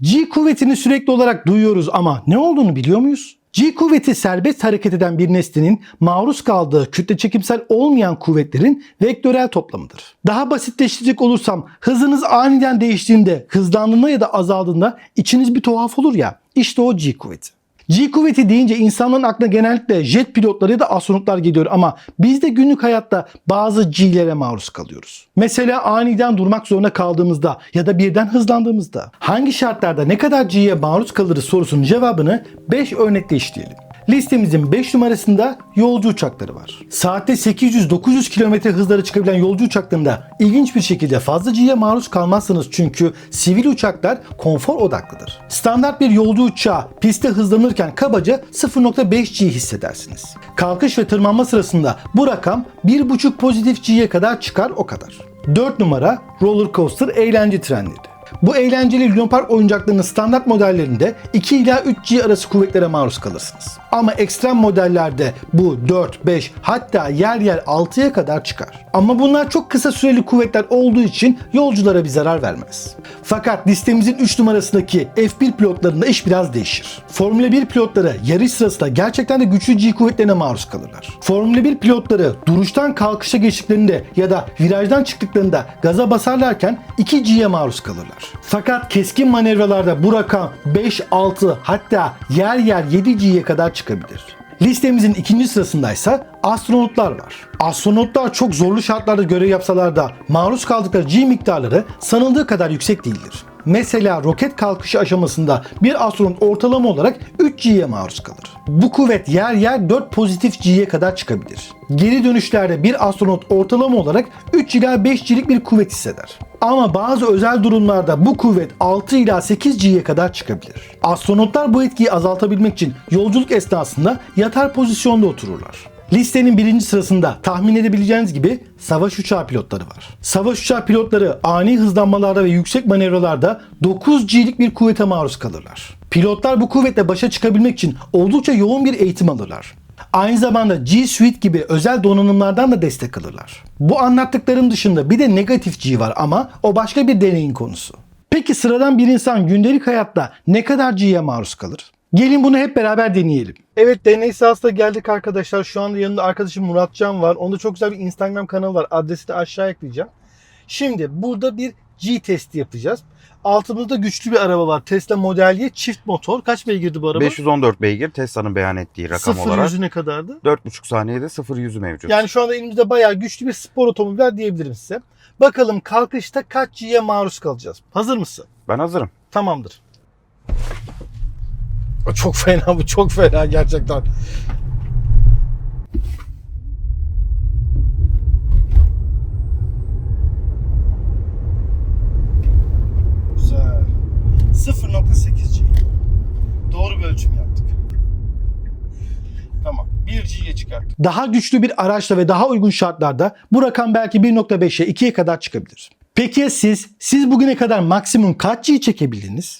G kuvvetini sürekli olarak duyuyoruz ama ne olduğunu biliyor muyuz? G kuvveti serbest hareket eden bir nesnenin maruz kaldığı kütle çekimsel olmayan kuvvetlerin vektörel toplamıdır. Daha basitleştirecek olursam hızınız aniden değiştiğinde, hızlandığında ya da azaldığında içiniz bir tuhaf olur ya. İşte o G kuvveti. G kuvveti deyince insanların aklına genellikle jet pilotları ya da astronotlar geliyor ama biz de günlük hayatta bazı G'lere maruz kalıyoruz. Mesela aniden durmak zorunda kaldığımızda ya da birden hızlandığımızda hangi şartlarda ne kadar G'ye maruz kalırız sorusunun cevabını 5 örnekle işleyelim. Listemizin 5 numarasında yolcu uçakları var. Saatte 800-900 km hızlara çıkabilen yolcu uçaklarında ilginç bir şekilde fazla G'ye maruz kalmazsınız çünkü sivil uçaklar konfor odaklıdır. Standart bir yolcu uçağı pistte hızlanırken kabaca 0.5 G hissedersiniz. Kalkış ve tırmanma sırasında bu rakam 1.5 pozitif G'ye kadar çıkar o kadar. 4 numara roller coaster eğlence trenleri. Bu eğlenceli Luna Park oyuncaklarının standart modellerinde 2 ila 3G arası kuvvetlere maruz kalırsınız. Ama ekstrem modellerde bu 4, 5 hatta yer yer 6'ya kadar çıkar. Ama bunlar çok kısa süreli kuvvetler olduğu için yolculara bir zarar vermez. Fakat listemizin 3 numarasındaki F1 pilotlarında iş biraz değişir. Formula 1 pilotları yarış sırasında gerçekten de güçlü G kuvvetlerine maruz kalırlar. Formula 1 pilotları duruştan kalkışa geçtiklerinde ya da virajdan çıktıklarında gaza basarlarken 2 G'ye maruz kalırlar. Fakat keskin manevralarda bu rakam 5, 6 hatta yer yer 7 G'ye kadar çıkabilir. Listemizin ikinci sırasındaysa astronotlar var. Astronotlar çok zorlu şartlarda görev yapsalar da maruz kaldıkları G miktarları sanıldığı kadar yüksek değildir. Mesela roket kalkışı aşamasında bir astronot ortalama olarak 3 G'ye maruz kalır. Bu kuvvet yer yer 4 pozitif G'ye kadar çıkabilir. Geri dönüşlerde bir astronot ortalama olarak 3 ila 5 G'lik bir kuvvet hisseder. Ama bazı özel durumlarda bu kuvvet 6 ila 8 G'ye kadar çıkabilir. Astronotlar bu etkiyi azaltabilmek için yolculuk esnasında yatar pozisyonda otururlar. Listenin birinci sırasında tahmin edebileceğiniz gibi savaş uçağı pilotları var. Savaş uçağı pilotları ani hızlanmalarda ve yüksek manevralarda 9 G'lik bir kuvvete maruz kalırlar. Pilotlar bu kuvvetle başa çıkabilmek için oldukça yoğun bir eğitim alırlar. Aynı zamanda G Suite gibi özel donanımlardan da destek alırlar. Bu anlattıklarım dışında bir de negatif G var ama o başka bir deneyin konusu. Peki sıradan bir insan gündelik hayatta ne kadar G'ye maruz kalır? Gelin bunu hep beraber deneyelim. Evet deney sahasına geldik arkadaşlar. Şu anda yanında arkadaşım Muratcan var. Onda çok güzel bir Instagram kanalı var. Adresi de aşağı ekleyeceğim. Şimdi burada bir G testi yapacağız. Altımızda güçlü bir araba var. Tesla Model Y çift motor. Kaç beygirdi bu araba? 514 beygir Tesla'nın beyan ettiği rakam Sıfır olarak. yüzü ne kadardı? 4,5 saniyede 0 yüzü mevcut. Yani şu anda elimizde bayağı güçlü bir spor otomobiller diyebilirim size. Bakalım kalkışta kaç G'ye maruz kalacağız. Hazır mısın? Ben hazırım. Tamamdır. Çok fena bu çok fena gerçekten. Güzel. 0.8 G. Doğru bir ölçüm yaptık. Tamam. 1 G'ye çıkarttık. Daha güçlü bir araçla ve daha uygun şartlarda bu rakam belki 1.5'e 2'ye kadar çıkabilir. Peki ya siz? Siz bugüne kadar maksimum kaç G çekebildiniz?